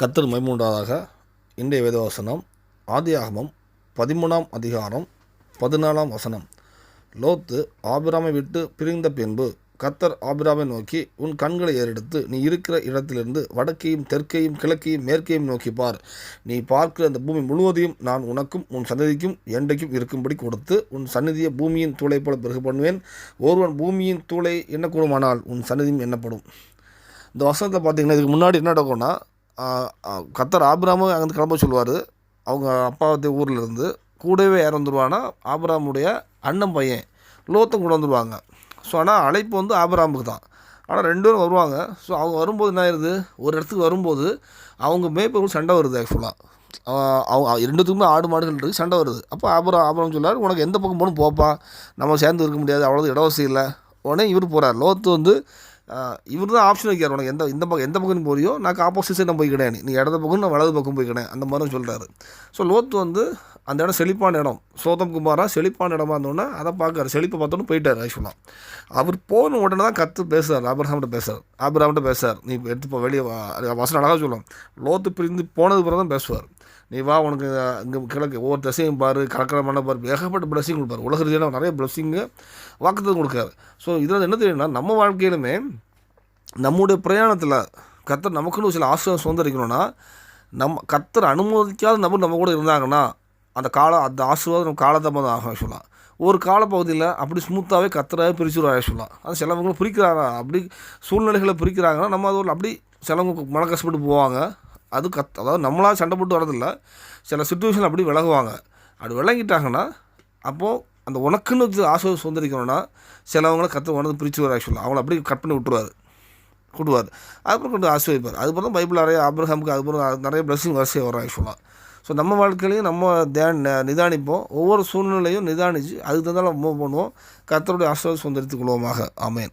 கத்தர் மைமூண்டாதாக இன்றைய வேதவசனம் ஆதியாகமம் பதிமூணாம் அதிகாரம் பதினாலாம் வசனம். லோத்து ஆபிராமை விட்டு பிரிந்த பின்பு கத்தர் ஆபிராமை நோக்கி உன் கண்களை ஏறெடுத்து நீ இருக்கிற இடத்திலிருந்து வடக்கையும் தெற்கையும் கிழக்கையும் மேற்கையும் நோக்கி பார். நீ பார்க்கிற அந்த பூமி முழுவதையும் நான் உனக்கும் உன் சன்னதிக்கும் என்றைக்கும் இருக்கும்படி கொடுத்து உன் சந்நிதியை பூமியின் தூளை போல பிறகு பண்ணுவேன். ஒருவன் பூமியின் தூளை என்ன கூடுமானால் உன் சன்னதியும் எண்ணப்படும். இந்த வசனத்தில் பார்த்தீங்கன்னா இதுக்கு முன்னாடி என்ன நடக்கும்னா கத்தர் ஆபிராமும் அங்கேருந்து கிளம்ப சொல்லுவார். அவங்க அப்பாவத்தி ஊரில் இருந்து. கூடவே யார் வந்துடுவான்னா ஆபிராமுடைய அண்ணன் பையன். லோத்தும் கூட வந்துடுவாங்க ஸோ ஆனால் அழைப்பு வந்து ஆபிராமுக்கு தான். ஆனால் ரெண்டு பேரும் வருவாங்க. ஸோ அவங்க வரும்போது என்ன ஆயிடுது ஒரு இடத்துக்கு வரும்போது அவங்க மேய்ப்பவர்கள் சண்டை வருது ஆக்சுவலாக அவங்க ரெண்டுத்துக்குமே ஆடு மாடுகள் இருக்குது சண்டை வருது. அப்போ ஆபரம் ஆபரம் சொல்லார் உனக்கு எந்த பக்கம் போகணும்? போப்பா. நம்ம சேர்ந்து இருக்க முடியாது அவ்வளோ இடவசதி இல்லை. உடனே இவர் போகிறார் லோத்து வந்து இவர் தான் ஆப்ஷன் வைக்கிறார். உனக்கு எந்த இந்த பக்கம் எந்த பக்கம் போறியோ நான் ஆப்போசிட் சைடு நான் போய்க்கிட்டேன் நீ. இடது பக்கம் நான் வலது பக்கம் போய்க்கிறேன். அந்த மாதிரி சொல்கிறாரு ஸோ லோத்து வந்து அந்த இடம் செழிப்பான இடம். சோதம் குமாரா செழிப்பான இடமா இருந்தோன்னே அதை பார்க்குறாரு. செழிப்பை பார்த்தோன்னு போயிட்டார் ஆக்சுவலாக அவர் போன உடனே தான் கற்று பேசுகிறார் ஆபிரஹாம்கிட்ட பேசுகிறார் ஆபிரஹாம்கிட்ட பேசுகிறார் நீ எடுத்து போ வெளியே வசனம் அழகாக சொல்லலாம் லோத்து பிரிந்து போனது பிறகு தான் பேசுவார். நீ வா உனக்கு இங்கே கிழக்கு ஒவ்வொரு திசையும் பாரு கலக்கிற மண்ணை பாரு. ஏகப்பட்ட பிளஸிங் கொடுப்பார். உலக ரீதியான நிறைய பிளஸிங்கு வாக்குத்தம் கொடுக்காரு ஸோ இதில் என்ன தெரியும்னா நம்ம வாழ்க்கையிலுமே நம்முடைய பிரயாணத்தில் கத்தர் நமக்குன்னு சில ஆசிரியம் சுதந்திரிக்கணும்னா நம்ம கத்தர் அனுமதிக்காத நபர் நம்ம கூட இருந்தாங்கன்னா அந்த கால அந்த ஆசீர்வாதம் நம்ம காலதாமதம் ஆகும் ஆக்சுவலாக ஒரு காலப்பகுதியில் அப்படி ஸ்மூத்தாகவே கத்தராகவே பிரிச்சுருவார் ஆக்சுவலாக அது சிலவங்களும் பிரிக்கிறாங்க. அப்படி சூழ்நிலைகளை பிரிக்கிறாங்கன்னா நம்ம அதோட அப்படி சிலவங்க மன கஷ்டப்பட்டு போவாங்க. அது கத் அதாவது நம்மளாக சண்டை போட்டு வரதில்ல சில சுச்சுவேஷன் அப்படி விலகுவாங்க. அப்படி விளங்கிட்டாங்கன்னா அப்போது அந்த உனக்குன்னு ஆசை சுதந்திரிக்கணும்னா சிலவங்கள கற்று உணர்ந்து பிரிச்சு வர ஆக்சுவலாக அவங்கள அப்படியே கட் பண்ணி விட்டுருவாரு. கூட்டுவார் அதுக்கப்புறம் கொஞ்சம் ஆசீர்வதிப்பார். அதுக்கப்புறம் பைபிள் நிறைய ஆப்ரஹாமுக்கு அதுக்கப்புறம் நிறைய பிளஸிங் வரிசையாக வரும் ஆக்சுவலாக ஸோ நம்ம வாழ்க்கையிலையும் நம்ம தியான் நிதானிப்போம். ஒவ்வொரு சூழ்நிலையும் நிதானித்து அதுக்கு தகுந்தாலும் மூவ் பண்ணுவோம். கத்தருடைய ஆசீர்வாதம் சுதந்திரித்துக் கொள்வோமாக. ஆமேன்.